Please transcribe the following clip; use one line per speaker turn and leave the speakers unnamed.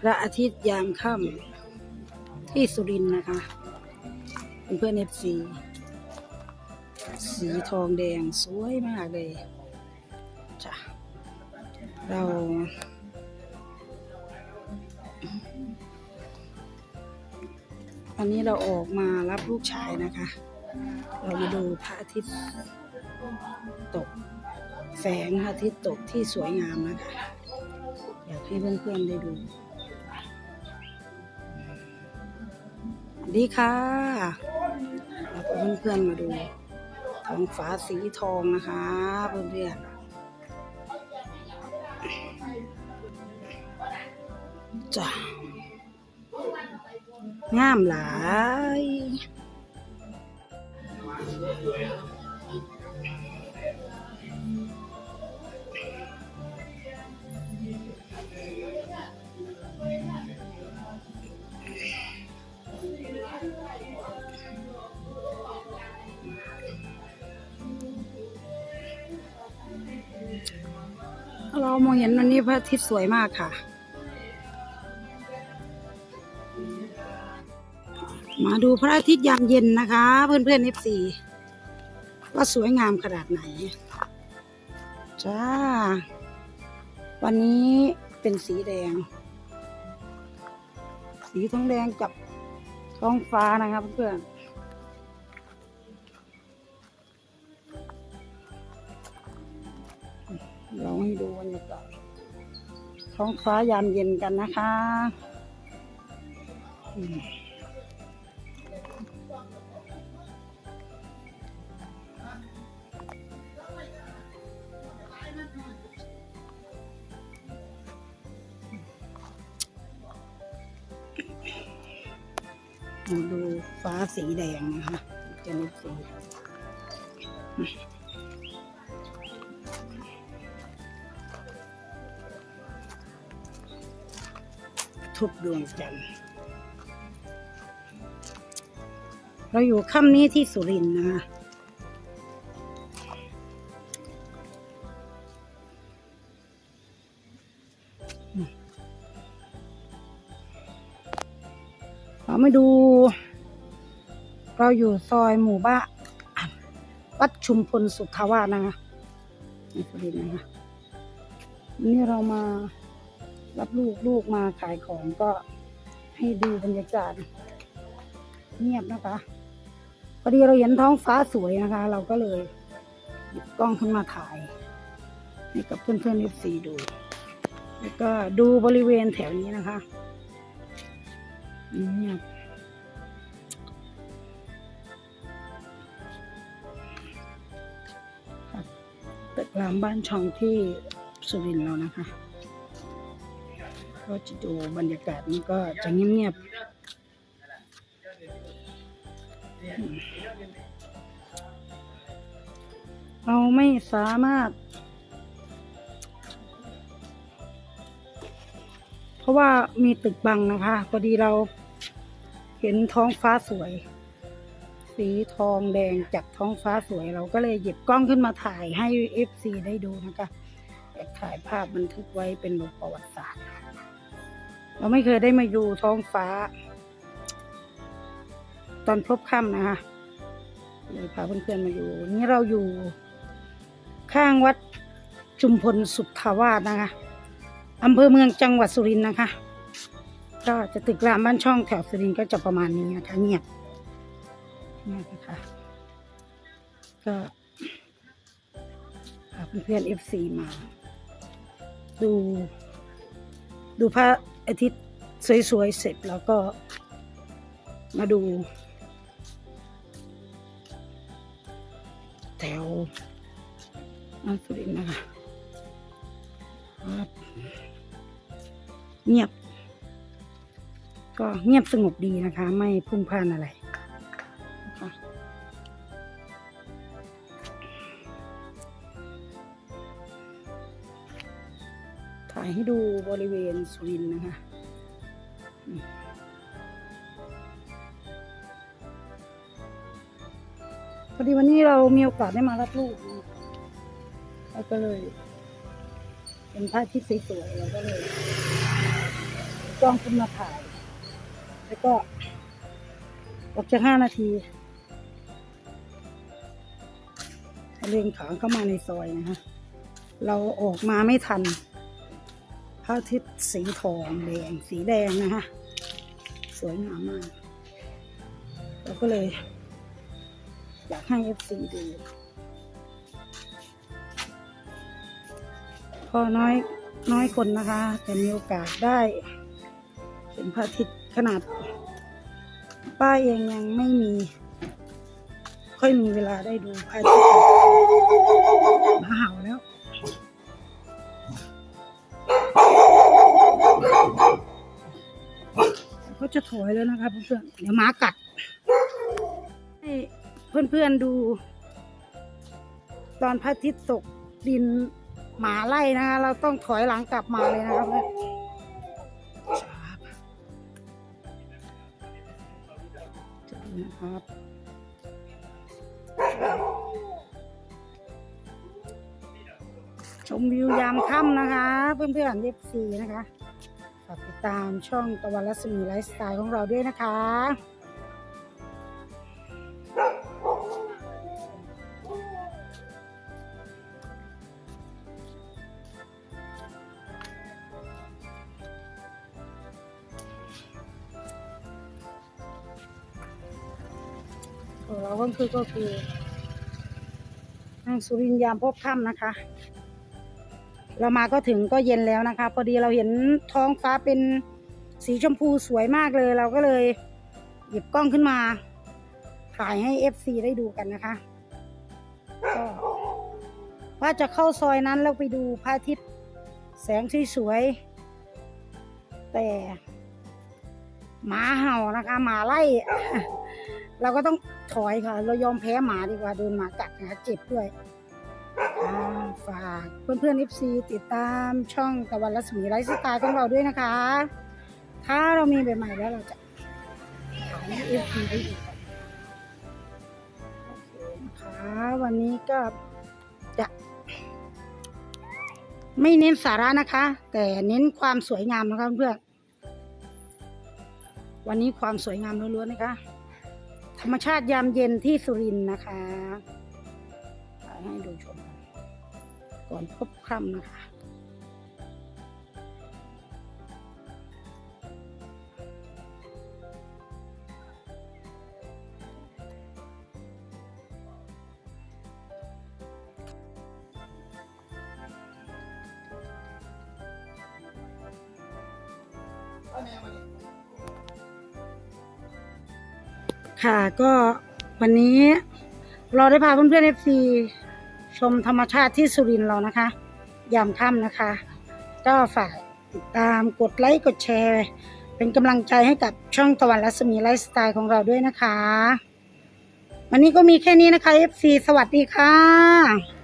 พระอาทิตย์ยามค่ำที่สุรินทร์นะคะเพื่อนเอฟซีสีทองแดงสวยมากเลยจ้ะเราวันนี้เราออกมารับลูกชายนะคะ เรามาดูพระอาทิตย์ตก แสงพระอาทิตย์ตกที่สวยงามนะคะ ให้เพื่อนๆได้ดูสวัสดีค่ะเราก็เพื่อนๆมาดูท้องฟ้าสีทองนะคะเพื่อนๆจ้ะงามหลาย มองเห็นวันนี้พระอาทิตย์สวยมากค่ะ มาดูพระอาทิตย์ยามเย็นนะคะ เพื่อนเพื่อนเอฟซีว่าสวยงามขนาดไหน จ้า วันนี้เป็นสีแดง สีทองแดงกับท้องฟ้านะครับเพื่อนๆ เราให้ดูบรรยากาศท้องฟ้ายามเย็นกันนะคะมาดูฟ้าสีแดงนะคะจะมีสี ทุกดวงจันทร์เราอยู่ค่ำนี้ที่สุรินทร์นะคะเรามาดู เราอยู่ซอยหมู่บ้านวัดชุมพลสุทธาวาสนะคะในสุรินทร์นะคะนนี้เรามา รับลูกลูกมาขายของก็ให้ดูบรรยากาศเงียบนะคะพอดีเราเห็นท้องฟ้าสวยนะคะ เราก็เลยหยิบกล้องขึ้นมาถ่าย ให้กับเพื่อนเพื่อนๆซีดู แล้วก็ดูบริเวณแถวนี้นะคะเงียบตึกรามบ้านช่องที่สุรินทร์เรานะคะ ก็จะดูบรรยากาศมันก็จะเงียบๆ เราไม่สามารถ เพราะว่ามีตึกบังนะคะ พอดีเราเห็นท้องฟ้าสวย สีทองแดงจากท้องฟ้าสวย เราก็เลยหยิบกล้องขึ้นมาถ่ายให้เอฟซีได้ดูนะคะถ่ายภาพบันทึกไว้เป็นประวัติศาสตร์ เราไม่เคยได้มาดูท้องฟ้า ตอนพบค่ำนะคะเลยพาเพื่อนๆมาอยู่นนี้เราอยู่ข้างวัดจุมพลสุทธาวาสนะคะอำเภอเมืองจังหวัดสุรินทร์นะคะ ก็จะตึกรามบ้านช่องแถวสุรินทร์ก็จะประมาณนี้นะคะเงียบเงียบนะคะก็พาเพื่อนๆเอฟซีมา ดู ดูพระ อาทิตย์สวยๆเสร็จแล้วก็มาดู แถวอันสุรินทร์นะคะเงียบ ก็เงียบสงบดีนะคะ ไม่พุ่งพ่านอะไร ให้ดูบริเวณสุรินนะคะพอดีวันนี้เรามีโอกาสได้มารับลูกเราก็เลย เป็นพระอาทิตย์สวยๆเราก็เลยกล้องขึ้นมาถ่าย แล้วก็ออกจากห้านาทีเร่งขางเข้ามาในซอยนะฮะเราออกมาไม่ทัน พระอาทิตย์สีทองแดงสีแดงนะฮะสวยงามมาก เราก็เลย อยากให้เอฟซีดูพอน้อยน้อยคนนะคะแต่มีโอกาสได้เห็นพระอาทิตย์ขนาด ป้าเองยังไม่มี ค่อยมีเวลาได้ดูพระอาทิตย์หมาเห่าแล้ว ก็จะถอยแล้วนะครับเพื่อนๆเดี๋ยวหมากัด ให้เพื่อนๆดู ตอนพระอาทิตย์ตกดินหมาไล่นะคะ เราต้องถอยหลังกลับมาเลยนะครับเพื่อนจะดูนะครับชมวิวยามค่ำนะคะ เพื่อนๆเอฟซีนะคะากติดตามช่องตะวันรัศมีไลฟ์สไตล์ของเราด้วยนะคะ ของเราก็คือก็คือทางสุรินทร์ยามพบค่ำนะคะ เรามาก็ถึงก็เย็นแล้วนะคะ พอดีเราเห็นท้องฟ้าเป็นสีชมพูสวยมากเลย เราก็เลยหยิบกล้องขึ้นมาถ่ายให้ FC ได้ดูกันนะคะก็ว่าจะเข้าซอยนั้นแล้วไปดูพระอาทิตย์แสงสวยๆแต่หมาเห่านะคะหมาไล่ เราก็ต้องถอยค่ะ เรายอมแพ้หมาดีกว่าโดนหมากัดนะคะเจ็บด้วย ฝากเพื่อนๆ FC ติดตามช่องตะวันรัศมีไลฟ์สไตล์ของเราด้วยนะคะ ถ้าเรามีใหม่ๆแล้วเราจะขายให้ FC ได้ดูกันโอเคนะคะวันนี้ก็จะไม่เน้นสาระนะคะ แต่เน้นความสวยงามนะคะเพื่อนวันนี้ความสวยงามล้วนๆนะคะ ธรรมชาติยามเย็นที่สุรินทร์นะคะ ให้ดูชมกันก่อนพบค่ำนะคะ ค่ะก็วันนี้เราได้พาเพื่อนๆเอฟซี ชมธรรมชาติที่สุรินทร์เรานะคะ ยามค่ำนะคะ ก็ฝากติดตามกดไลค์กดแชร์ เป็นกำลังใจให้กับช่องตะวันรัศมีไลฟ์สไตล์ของเราด้วยนะคะ วันนี้ก็มีแค่นี้นะคะ FC สวัสดีค่ะ